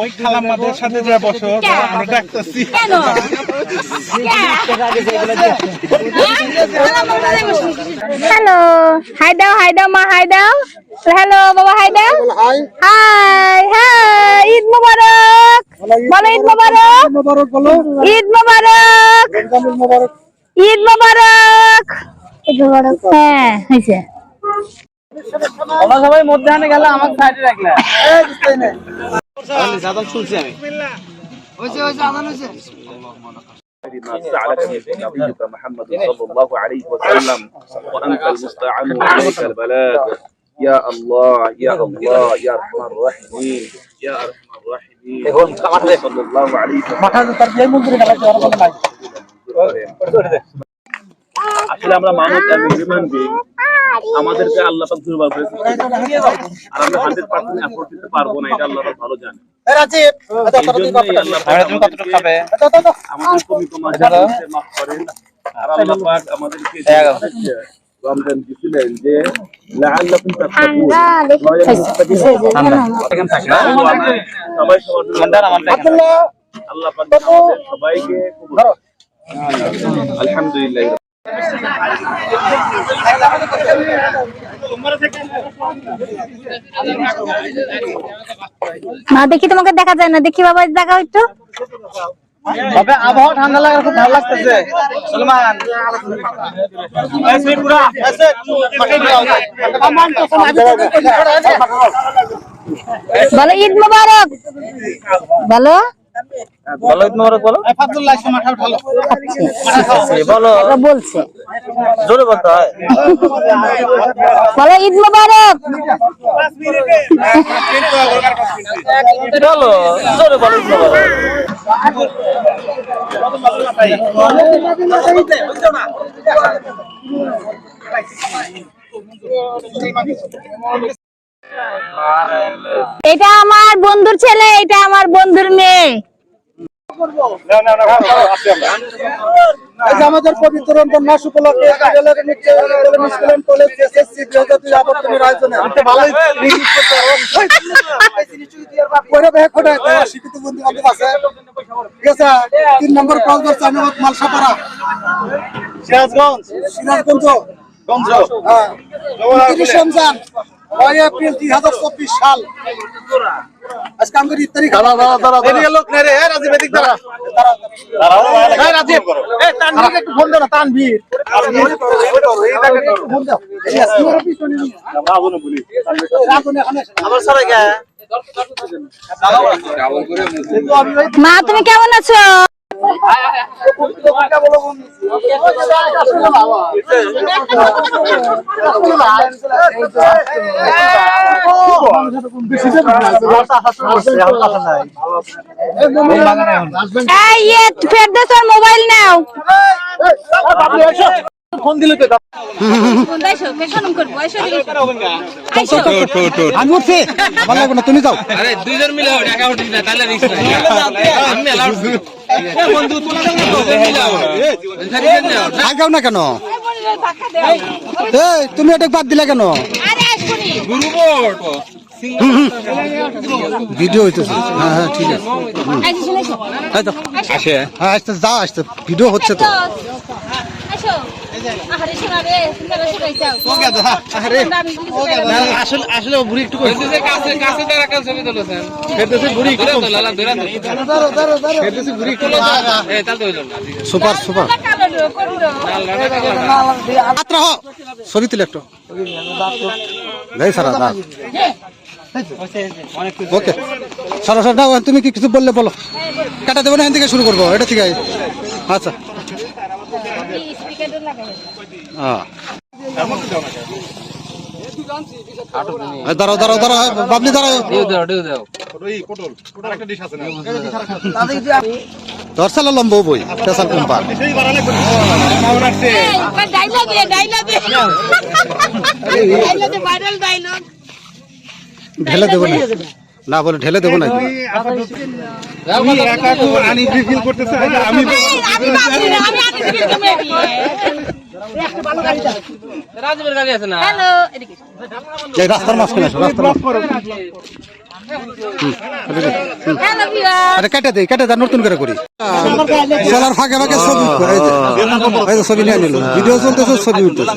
ওই খালাম্মাদের সাথে যা বসো আমরা ডাকতেছি কেন? হ্যালো হাই দাও হাই দাও মা হাই দাও। হ্যালো বাবা হাই দাও। হাই হাই ঈদ মোবারক। বলো ঈদ মোবারক। মোবারক বলো ঈদ মোবারক। ঈদ মোবারক। ঈদ মোবারক হ্যাঁ হয়েছে। সবাই মধ্যখানে গেলে আমার সাইডে রাখলে। ما فعلك نبيك محمد صلى الله عليه وسلم وأنت المستعان وعليك البلاغ يا الله يا الله يا أرحم الراحمين يا أرحم الراحمين صلى الله عليه وسلم তার যে মন্দিরে গেল যে অরমান নাই আসলে আমরা মানুষ আমি হিউম্যান বিং আমাদেরকে আল্লাহ পাক দুর্বল করে সৃষ্টি করেছেন। আর আমরা হান্ড্রেড পার্সেন্ট এফোর্ট দিতে পারব না এটা আল্লাহ ভালো জানে। এই আল্লাহ পাক আমাদের কমি কমা জানাতে মাফ করেন আর আল্লাহ পাক আমাদেরকে যে রমজান দিছিলেন যে লাআল্লাকুম তাত্তাকুন। সবাই সবার আল্লাহ পাক সবাইকে আলহামদুলিল্লাহ। মা দেখি তোমাকে দেখা যায় না। দেখি বাবা দেখা একটু তবে আবহাওয়া ঠান্ডা লাগার খুব ভালো লাগতেছে। সলমান। বলো ঈদ মোবারক। বলো। বলো ঈদ মোবারক বলো। ফাদুল্লাহ মাথা ভালো। বলো। ওরা বলছে। জোরে বলতে হয়। বলো ঈদ মোবারক। বলো জোরে বলো ঈদ মোবারক। এটা আমার বন্ধুর ছেলে এটা আমার বন্ধুর মেয়ে। আমাদের পবিত্র রমজান মাস উপলক্ষে কার্যালয়ের নিচে college school and college SSC 2002 আবর্তনের আয়োজনে ভালোই কইরা বেহে খোদায় তো শিক্ষিত বন্ধু বান্ধব আছে। ঠিক আছে? তিন নম্বর কলদর চাইনাবাদ মালসাপাড়া। সিরাজগঞ্জ। সিরাজগঞ্জ। গঞ্জ। হ্যাঁ। তিরিশ রমজান নয় এপ্রিল দুই হাজার চব্বিশ সাল। আজকে আমাদের ঈদ তারিখ এদিকে লোক নেই রে এ রাজীব এদিক দাঁড়া রাজীব এই একটু ফোন দাও না তানভীর আবার সবাই গে মা তুমি কেমন আছো ইয়ে মোবাইল নাও ফোন দিলে তো আমি উঠছি ভালো লাগবে না তুমি যাও আরে দুইজন মিলে না তাহলে আগাও না কেন এই তুমি এটা বাদ দিলে কেন ভিডিও হইতেছে। হ্যাঁ হ্যাঁ ঠিক আছে। এই তো। আসে। হ্যাঁ আসতে যাও আসতে। ভিডিও হচ্ছে তো। আসলে আসলে বুড়ি একটু সুপার সুপার। ছবি তুলে একটু। সারা দা ওকে সারা সারা দাও তুমি কি কিছু বললে বলো কাটা দেবো না এখান থেকে শুরু করব এটা ঠিক আছে আচ্ছা হ্যাঁ দাঁড়াও দাঁড়াও দাঁড়াও বাবলি দাঁড়াও দিও দাও দিও দাও দর্শাল লম্ব বই পেশাল কোম্পানি ঢেলে দেবো না না বলে ঢেলে দেবো না। না বলে ঢেলে দেবো ফিল করতেছে আমি গাড়ি আছে না? রাস্তার মাঝখানে আসো রাস্তার আরে কেটে দেই কেটে দা নতুন করে করি চলার ফাঁকে ফাঁকে ছবি এই যে ছবি নিয়ে নিল ভিডিও চলতেছে ছবি উঠতেছে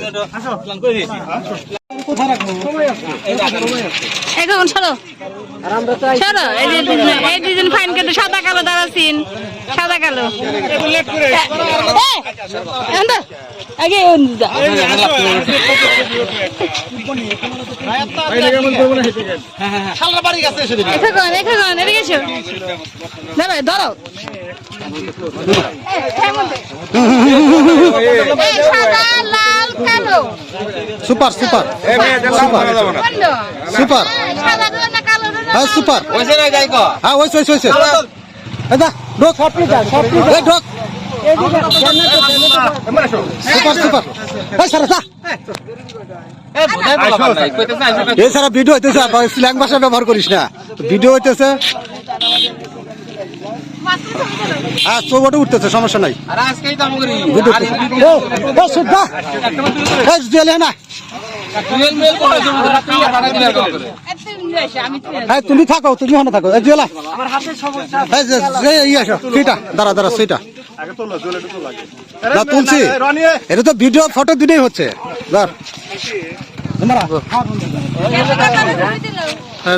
এখন সরো সরো এই দুজন- ফাইন কেটে সাদা কালো দাঁড়াচ্ছেন সাদা কালো আগে অন্য যা। এখান এখান এদিকে এসো। ধরো ধরো। এই সাদা লাল কালো। Super super. সুপার। হ্যাঁ সুপার। হ্যাঁ ওইসে ওইসে এটা ঢোক। ঢোক। সারা ভিডিও হইতেছে স্ল্যাং ভাষা ব্যবহার করিস না ভিডিও হইতেছে হ্যাঁ চৌবটে উঠতেছে সমস্যা নাই না হ্যাঁ তুমি থাকো তুমি ওখানে থাকো জেলা দাঁড়া দাঁড়া, সেইটা। না তুলছি এটা তো ভিডিও ফটো দুটোই হচ্ছে তোমরা হ্যাঁ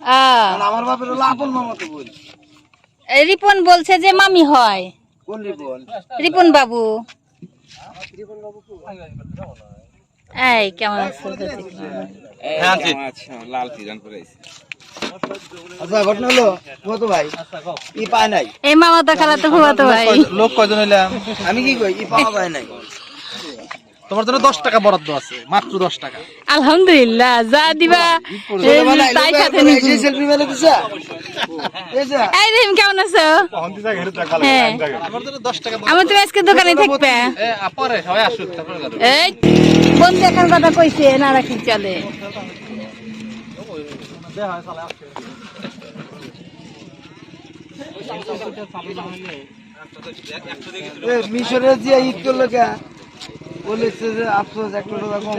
আমার বাপের হলো আপন মামাতো বোন এই রিপন বলছে যে মামি হয়। কোন রিপন? রিপন বাবু। এই কেমন আছো? হ্যাঁ আচ্ছা ঘটনা হলো কত ভাই ই পায় নাই। এই মামা তো খালা তো তো ভাই। লোক কয়জন হইলাম? আমি কি কই? ই পাওয়া যায় নাই। তোমার জন্য দশ টাকা বরাদ্দ আছে মাত্র দশ টাকা। আলহামদুলিল্লাহ যা দিবা। তাই সাথে নিবো। সেলফি মেলে দিছে। এই যে। এই রহিম কেমন আছো? হ্যাঁ। আমার তুমি আজকে দোকানে থাকবে। এই বন্ধু এখন কথা কইছে না রাখি চলে। মিশরে যে ঈদ করল বলেছে যে আফসোস এক টাকা কম